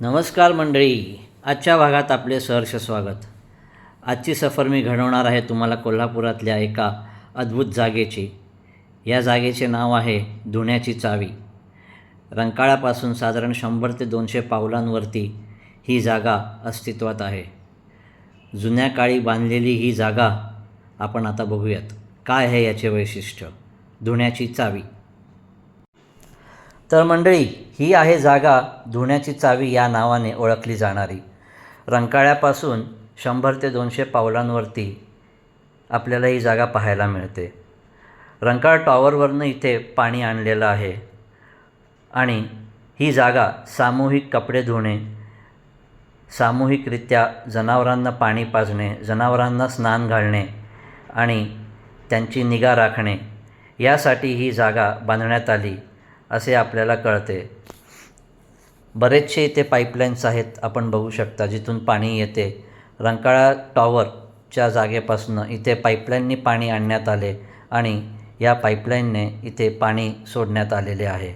नमस्कार मंडळी. आजच्या भागात आपले सहर्ष स्वागत. आजची सफर मी घडवणार आहे तुम्हाला कोल्हापुरातल्या एका अद्भुत जागेची. या जागेचे नाव आहे धुण्याची चावी. रंकाळापासून साधारण शंभर ते दोनशे पावलांवरती ही जागा अस्तित्वात आहे. जुन्या काळी बांधलेली ही जागा आपण आता बघूयात. काय आहे याचे वैशिष्ट्य? धुण्याची चावी. तर मंडळी ही आहे जागा धुण्याची चावी या नावाने ओळखली जाणारी. रंकाळ्यापासून शंभर ते दोनशे पावलांवरती आपल्याला ही जागा पाहायला मिळते. रंकाळ टॉवरवरनं इथे पाणी आणलेलं आहे आणि ही जागा सामूहिक कपडे धुणे सामूहिकरित्या जनावरांना पाणी पाजणे जनावरांना स्नान घालणे आणि त्यांची निगा राखणे यासाठी ही जागा बांधण्यात आली. असे आपल्याला कळते. बरेचसे इथे पाईपलाईन्स आहेत आपण बघू शकता जिथून पाणी येते. रंकाळा टॉवरच्या जागेपासून इथे पाईपलाईननी पाणी आणण्यात आले आणि या पाईपलाईनने इथे पाणी सोडण्यात आलेले आहे.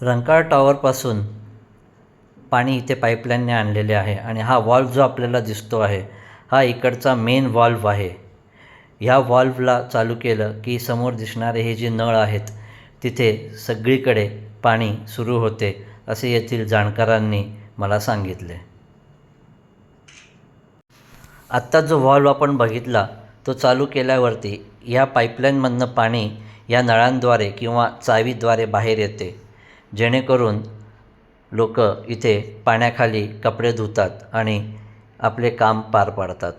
रंकाळ टॉवरपासून पाणी इथे पाईपलाईनने आणलेले आहे आणि हा वॉल्व जो आपल्याला दिसतो आहे हा इकडचा मेन वॉल्व आहे. ह्या व्हॉल्वला चालू केलं की समोर दिसणारे हे जे नळ आहेत तिथे सगळीकडे पाणी सुरू होते असे येथील जाणकारांनी मला सांगितले. आत्ता जो व्हॉल्व आपण बघितला तो चालू केल्यावरती ह्या पाईपलाईनमधनं पाणी या नळांद्वारे किंवा चावीद्वारे बाहेर येते. जेणेकरून लोक इथे पाण्याखाली कपडे धुतात आणि आपले काम पार पाडतात.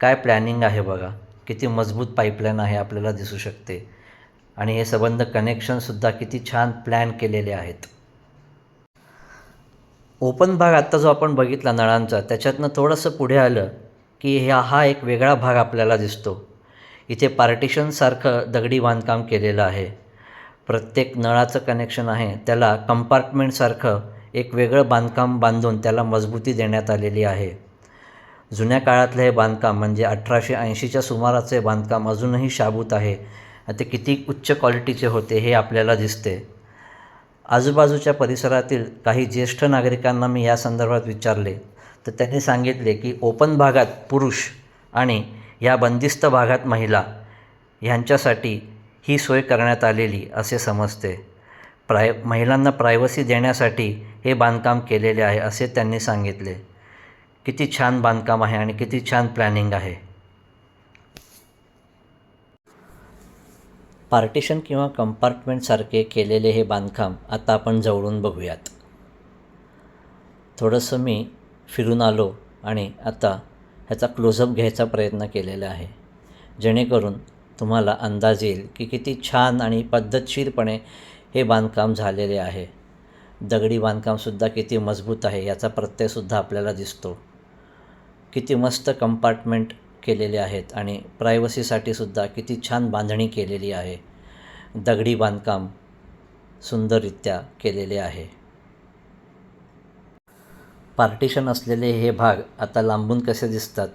काय प्लॅनिंग आहे बघा. किती मजबूत पाईपलाईन आहे आपल्याला दिसू शकते. आणि हे संबंध कनेक्शनसुद्धा किती छान प्लॅन केलेले आहेत. ओपन भाग आत्ता जो आपण बघितला नळांचा त्याच्यातनं थोडंसं पुढे आलं की ह्या हा एक वेगळा भाग आपल्याला दिसतो. इथे पार्टिशनसारखं दगडी बांधकाम केलेलं आहे. प्रत्येक नळाचं कनेक्शन आहे त्याला कंपार्टमेंटसारखं एक वेगळं बांधकाम बांधून त्याला मजबूती देण्यात आलेली आहे. जुन्या काळातलं हे बांधकाम म्हणजे अठराशे ऐंशीच्या सुमाराचे बांधकाम अजूनही शाबूत आहे. ते किती उच्च क्वालिटीचे होते हे आपल्याला दिसते. आजूबाजूच्या परिसरातील काही ज्येष्ठ नागरिकांना मी या संदर्भात विचारले. तर त्यांनी सांगितले की ओपन भागात पुरुष आणि या बंदिस्त भागात महिला ह्यांच्यासाठी ही सोय करण्यात आलेली असे समजते. प्राय महिलांना प्रायव्हसी देण्यासाठी हे बांधकाम केलेले आहे असे त्यांनी सांगितले. किती छान बांधकाम आहे आणि किती छान प्लॅनिंग आहे. पार्टिशन किंवा कंपार्टमेंटसारखे केलेले हे बांधकाम आता आपण जवळून बघूयात. थोडंसं मी फिरून आलो आणि आता ह्याचा क्लोजअप घ्यायचा प्रयत्न केलेला आहे. जेणेकरून तुम्हाला अंदाज येईल की किती छान आणि पद्धतशीरपणे हे बांधकाम झालेले आहे. दगडी बांधकामसुद्धा किती मजबूत आहे याचा प्रत्ययसुद्धा आपल्याला दिसतो. किती मस्त कंपार्टमेंट केलेले आहेत आणि प्रायव्हसीसाठी सुद्धा किती छान बांधणी केलेली आहे. दगडी बांधकाम सुंदररित्या केलेले आहे. पार्टिशन असलेले हे भाग आता लांबून कसे दिसतात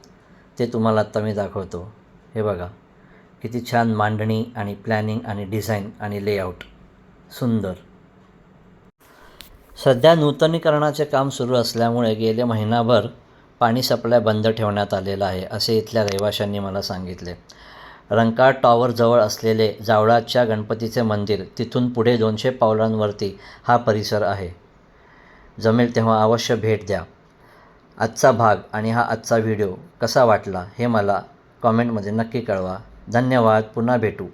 ते तुम्हाला आत्ता मी दाखवतो. हे बघा किती छान मांडणी आणि प्लॅनिंग आणि डिझाईन आणि लेआउट सुंदर. सध्या नूतनीकरणाचे काम सुरू असल्यामुळे गेले महिनाभर पाणी सप्लाय बंद ठेवण्यात आलेलं आहे असे इथल्या रहिवाशांनी मला सांगितले. रंकाळ टॉवरजवळ असलेले जावळाच्या गणपतीचे मंदिर तिथून पुढे दोनशे पावलांवरती हा परिसर आहे. जमेल तेव्हा अवश्य भेट द्या. आजचा भाग आणि हा आजचा व्हिडिओ कसा वाटला हे मला कॉमेंटमध्ये नक्की कळवा. धन्यवाद पुन्हा भेटू.